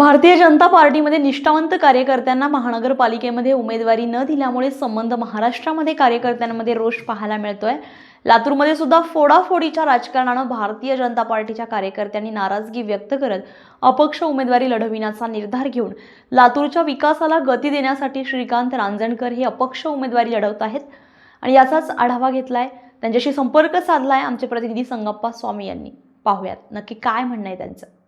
भारतीय जनता पार्टीमध्ये निष्ठावंत कार्यकर्त्यांना महानगरपालिकेमध्ये उमेदवारी न दिल्यामुळे संबंध महाराष्ट्रामध्ये कार्यकर्त्यांमध्ये रोष पाहायला मिळतोय. लातूरमध्ये सुद्धा फोडाफोडीच्या राजकारणानं भारतीय जनता पार्टीच्या कार्यकर्त्यांनी नाराजगी व्यक्त करत अपक्ष उमेदवारी लढविण्याचा निर्धार घेऊन लातूरच्या विकासाला गती देण्यासाठी श्रीकांत रांजणकर हे अपक्ष उमेदवारी लढवत आहेत. आणि याचाच आढावा घेतलाय. त्यांच्याशी संपर्क साधलाय आमचे प्रतिनिधी संगप्पा स्वामी यांनी. पाहूयात. नक्की काय म्हणणं आहे त्यांचं?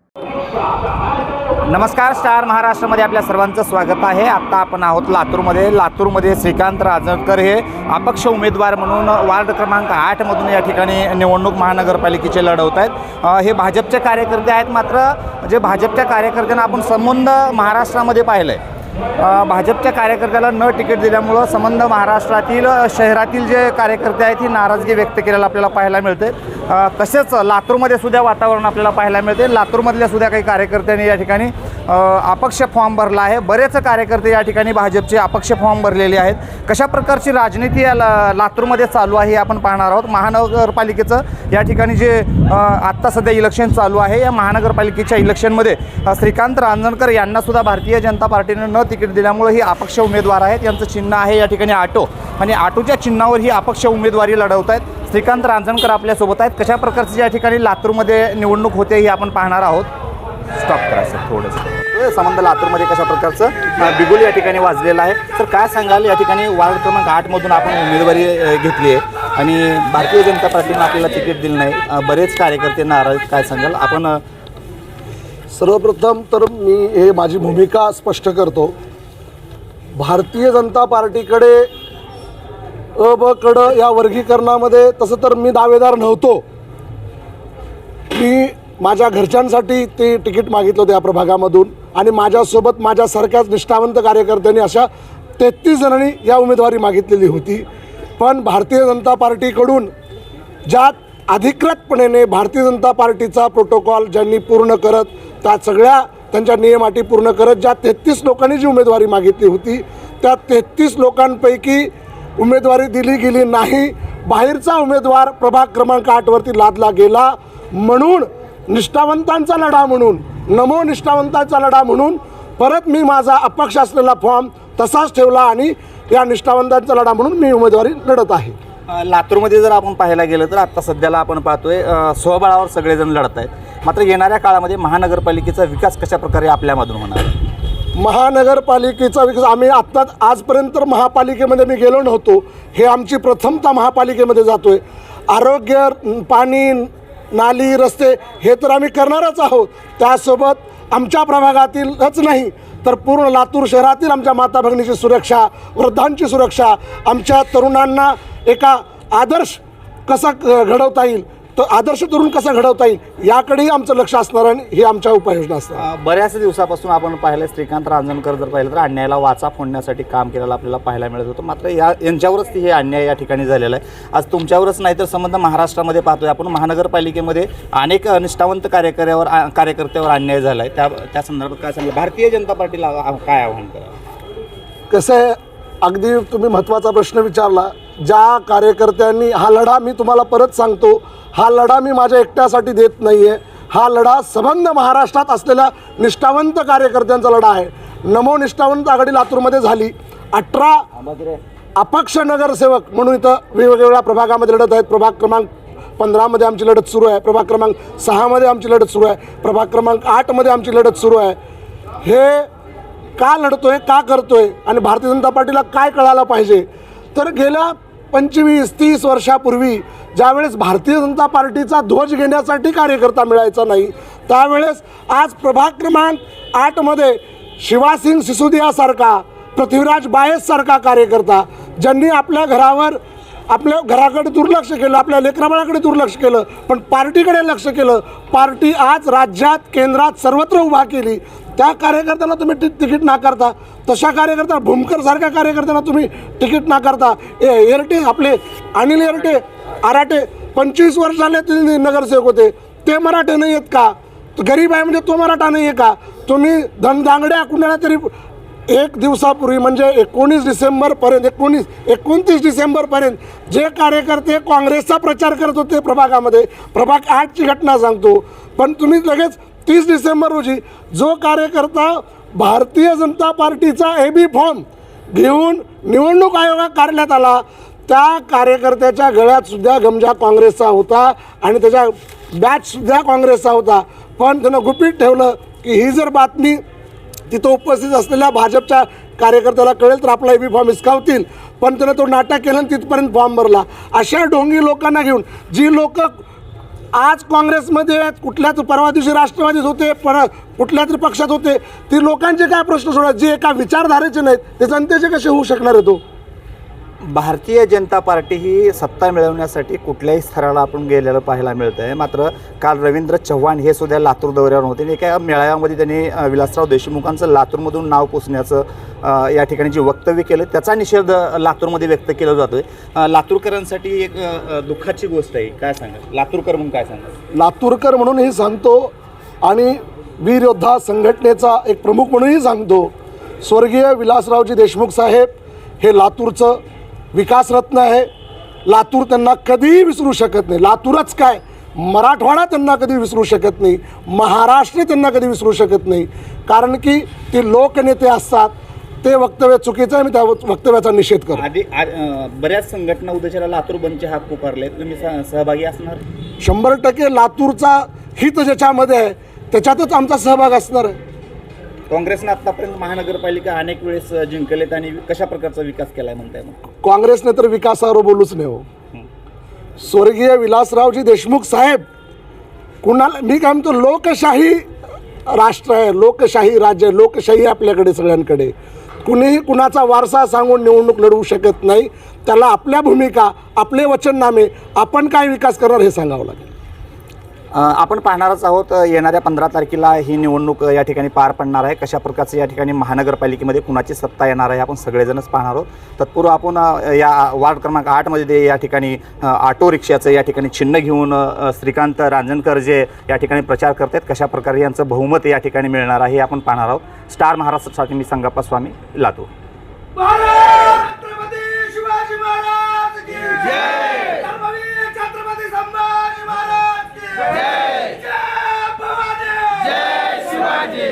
नमस्कार स्टार महाराष्ट्रामध्ये आपल्या सर्वांचं स्वागत आहे. आत्ता आपण आहोत लातूरमध्ये. लातूरमध्ये श्रीकांत राजणकर हे अपक्ष उमेदवार म्हणून वार्ड क्रमांक आठमधून या ठिकाणी निवडणूक महानगरपालिकेचे लढवत आहेत. हे भाजपचे कार्यकर्ते आहेत. मात्र जे भाजपच्या कार्यकर्त्यांना आपण संबंध महाराष्ट्रामध्ये पाहिलं आहे भाजपच्या कार्यकर्त्याला न तिकीट दिल्यामुळं संबंध महाराष्ट्रातील शहरातील जे कार्यकर्ते आहेत ही नाराजगी व्यक्त केलेला आपल्याला पाहायला मिळते तसेच लातूरमध्ये सुद्धा वातावरण आपल्याला पाहायला मिळते लातूरमधल्या सुद्धा काही कार्यकर्त्यांनी या ठिकाणी अपक्ष फॉर्म भरला आहे. बरेच कार्यकर्ते या ठिकाणी भाजपचे अपक्ष फॉर्म भरलेले आहेत. कशा प्रकारची राजनीती या ला लातूरमध्ये चालू आहे हे आपण पाहणार आहोत. महानगरपालिकेचं या ठिकाणी जे आत्ता सध्या इलेक्शन चालू आहे या महानगरपालिकेच्या इलेक्शनमध्ये श्रीकांत रांजणकर यांनासुद्धा भारतीय जनता पार्टीनं न तिकीट दिल्यामुळे ही अपक्ष उमेदवार आहेत. यांचं चिन्ह आहे या ठिकाणी आटो. आणि आटोच्या चिन्हावर ही अपक्ष उमेदवारी लढवत आहेत. श्रीकांत रांजणकर आपल्यासोबत आहेत. कशा प्रकारची या ठिकाणी लातूरमध्ये निवडणूक होते हे आपण पाहणार आहोत. स्टॉप करा सर थोडंसं. संबंध लातूरमध्ये कशा प्रकारचं? बिगुल या ठिकाणी वाजलेलं आहे. तर काय सांगाल? या ठिकाणी वार्ड क्रमांक आठमधून आपण उमेदवारी घेतली आहे. आणि भारतीय जनता पार्टीनं आपल्याला तिकीट दिलं नाही. बरेच कार्यकर्ते नाराज काय सांगाल? आपण सर्वप्रथम तर मी हे माझी भूमिका स्पष्ट करतो. भारतीय जनता पार्टीकडे अ ब कड या वर्गीकरणामध्ये तसं तर मी दावेदार नव्हतो. मी माझ्या घरच्यांसाठी ते तिकीट मागितलं होतं या प्रभागामधून आणि माझ्यासोबत माझ्यासारख्याच निष्ठावंत कार्यकर्त्यांनी अशा तेहतीस जणांनी या उमेदवारी मागितलेली होती. पण भारतीय जनता पार्टीकडून ज्या अधिकृतपणे भारतीय जनता पार्टीचा प्रोटोकॉल ज्यांनी पूर्ण करत त्या सगळ्या त्यांच्या नियमाटी पूर्ण करत ज्या तेहतीस लोकांनी जी उमेदवारी मागितली होती त्या तेहतीस लोकांपैकी उमेदवारी दिली गेली नाही. बाहेरचा उमेदवार प्रभाग क्रमांक आठवरती लादला गेला. म्हणून निष्ठावंतांचा लढा म्हणून नमो निष्ठावंतांचा लढा म्हणून परत मी माझा अपक्ष असलेला फॉर्म तसाच ठेवला आणि या निष्ठावंतांचा लढा म्हणून मी उमेदवारी लढत आहे. लातूरमध्ये जर आपण पाहायला गेलं तर आत्ता सध्याला आपण पाहतोय स्वबळावर सगळेजण लढत आहेत. मात्र येणाऱ्या काळामध्ये महानगरपालिकेचा विकास कशा प्रकारे आपल्यामधून होणार? महानगरपालिकेचा विकास आम्ही आत्ताच आजपर्यंत महापालिकेमध्ये मी गेलो नव्हतो. हे आमची प्रथमता महापालिकेमध्ये जातोय. आरोग्य पाणी नाली रस्ते हे तर आम्ही करणारच आहोत. त्यासोबत आमच्या प्रभागातीलच नाही तर पूर्ण लातूर शहरातील आमच्या माता भगिनीची सुरक्षा वृद्धांची सुरक्षा आमच्या तरुणांना एका आदर्श कसा घडवता येईल तो आदर्श तरुण कसा घडवता येईल याकडेही आमचं लक्ष असणार आणि ही आमच्या उपाययोजना असणार बऱ्याच दिवसापासून आपण पाहिलं श्रीकांत रांजणकर जर पाहिलं तर अन्यायाला वाचा फोडण्यासाठी काम केलेलं आपल्याला पाहायला मिळत होतं. मात्र या यांच्यावरच हे अन्याय या ठिकाणी झालेला आहे. आज तुमच्यावरच नाही तर संबंध महाराष्ट्रामध्ये पाहतोय आपण. महानगरपालिकेमध्ये अनेक निष्ठावंत कार्यकर्त्यावर आ- कार्यकर्त्यावर अन्याय झाला आहे त्या त्या संदर्भात काय सांगितलं भारतीय जनता पार्टीला काय आव्हान करा कसं अगदी तुम्ही महत्त्वाचा प्रश्न विचारला ज्या कार्यकर्त्यांनी हा लढा मी तुम्हाला परत सांगतो हा लढा मी माझ्या एकट्यासाठी देत नाही आहे हा लढा संबंध महाराष्ट्रात असलेल्या निष्ठावंत कार्यकर्त्यांचा लढा आहे. नमो निष्ठावंत आघाडी लातूरमध्ये झाली. अठरा अपक्ष नगरसेवक म्हणून इथं वेगवेगळ्या प्रभागामध्ये लढत आहेत. प्रभाग क्रमांक पंधरामध्ये आमची लढत सुरू आहे. प्रभाग क्रमांक सहामध्ये आमची लढत सुरू आहे. प्रभाग क्रमांक आठमध्ये आमची लढत सुरू आहे. हे का लढतोय का करतोय आणि भारतीय जनता पार्टीला काय कळायला पाहिजे? तर गेल्या पंचवीस तीस वर्षापूर्वी ज्यावेळेस भारतीय जनता पार्टीचा ध्वज घेण्यासाठी कार्यकर्ता मिळायचा नाही त्यावेळेस आज प्रभाग क्रमांक आठमध्ये शिवासिंग सिसोदियासारखा पृथ्वीराज बायससारखा कार्यकर्ता ज्यांनी आपल्या घरावर आपल्या घराकडे दुर्लक्ष केलं आपल्या लेकराबाळाकडे दुर्लक्ष केलं पण पार्टीकडे लक्ष केलं. पार्टी आज राज्यात केंद्रात सर्वत्र उभा केली. त्या कार्यकर्त्याला तुम्ही ति तिकीट नाकारता. तशा कार्यकर्ता भूमकरसारख्या कार्यकर्त्यांना तुम्ही तिकीट नाकारता. ए एरटे आपले अनिल एरटे आराटे पंचवीस वर्ष झाले ते नगरसेवक होते. ते मराठे नाही आहेत का? गरीब आहे म्हणजे तो मराठा नाही आहे का? तुम्ही धनदांगड्या कुणाला तरी एक दिवसापूर्वी म्हणजे एकोणीस डिसेंबरपर्यंत एकोणीस एकोणतीस डिसेंबरपर्यंत जे कार्यकर्ते काँग्रेसचा प्रचार करत होते प्रभागामध्ये प्रभाग आठची घटना सांगतो. पण तुम्ही लगेच तीस डिसेंबर रोजी जो कार्यकर्ता भारतीय जनता पार्टीचा ए बी फॉर्म घेऊन निवडणूक आयोगा काढण्यात आला त्या कार्यकर्त्याच्या गळ्यातसुद्धा गमजा काँग्रेसचा होता आणि त्याच्या बॅचसुद्धा काँग्रेसचा होता. पण त्यानं गुपित ठेवलं की ही जर बातमी तिथं उपस्थित असलेल्या भाजपच्या कार्यकर्त्याला कळेल तर आपला बी फॉर्म हिसकावतील. पण त्यानं तो नाटक केलं आणि तिथपर्यंत फॉर्म भरला. अशा ढोंगी लोकांना घेऊन जी लोक आज काँग्रेसमध्ये आहेत, कुठल्याच परवा दिवशी राष्ट्रवादीत होते पर कुठल्या तरी पक्षात होते ती लोकांचे काय प्रश्न सोडत जे एका विचारधारेचे नाहीत ते जनतेचे कसे होऊ शकणार आहे तो? भारतीय जनता पार्टी ही सत्ता मिळवण्यासाठी कुठल्याही स्तराला आपण गेलेलं पाहायला मिळतं आहे मात्र काल रवींद्र चव्हाण हे सुद्धा लातूर दौऱ्यावर होते. आणि एका मेळाव्यामध्ये त्यांनी विलासराव देशमुखांचं लातूरमधून नाव पुसण्याचं या ठिकाणी जे वक्तव्य केलं त्याचा निषेध लातूरमध्ये व्यक्त केला जातो आहे लातूरकरांसाठी एक दुःखाची गोष्ट आहे. काय सांगा लातूरकर म्हणून काय सांगा लातूरकर म्हणूनही सांगतो आणि वीर योद्धा संघटनेचा एक प्रमुख म्हणूनही सांगतो. स्वर्गीय विलासरावजी देशमुख साहेब हे लातूरचं विकासरत्न आहे. लातूर त्यांना कधीही विसरू शकत नाही. लातूरच काय? मराठवाडा त्यांना कधी विसरू शकत नाही. महाराष्ट्र त्यांना कधी विसरू शकत नाही. कारण की ते लोकनेते असतात. ते वक्तव्य चुकीचं आहे मी त्या वक्तव्याचा निषेध करतो. आधी बऱ्याच संघटना उद्याच्याला लातूर बंदचे हात पुकारले. तुम्ही सहभागी असणार? शंभर टक्के लातूरचा हित ज्याच्यामध्ये आहे त्याच्यातच आमचा सहभाग असणार आहे. काँग्रेसनं आतापर्यंत महानगरपालिका अनेक वेळेस जिंकलेत आणि कशा प्रकारचा विकास केलाय म्हणताय मग? काँग्रेसने तर विकासावर बोलूच नाही हो. स्वर्गीय विलासरावजी देशमुख साहेब कुणाला मी काय म्हणतो लोकशाही राष्ट्र आहे लोकशाही राज्य आहे, लोकशाही आपल्याकडे सगळ्यांकडे. कुणीही कुणाचा वारसा सांगून निवडणूक लढवू शकत नाही. त्याला आपल्या भूमिका आपले वचननामे आपण काय विकास करणार हे सांगावं लागेल. आपण पाहणारच आहोत येणाऱ्या पंधरा तारखेला ही निवडणूक या ठिकाणी पार पडणार आहे. कशा प्रकारचं या ठिकाणी महानगरपालिकेमध्ये कुणाची सत्ता येणार आहे आपण सगळेजणच पाहणार आहोत. तत्पूर्व आपण या वार्ड क्रमांक आठमध्ये ते या ठिकाणी ऑटो रिक्षाचं या ठिकाणी चिन्ह घेऊन श्रीकांत रांजणकर जे या ठिकाणी प्रचार करत आहेत कशा प्रकारे यांचं बहुमत या ठिकाणी मिळणार आहे हे आपण पाहणार आहोत. स्टार महाराष्ट्रासाठी मी संगप्पा स्वामी लातूर छत्रपती शिवाजी महाराज की जय धर्मवीर छत्रपती संभाजी महाराज की जय जय भवानी जय शिवाजी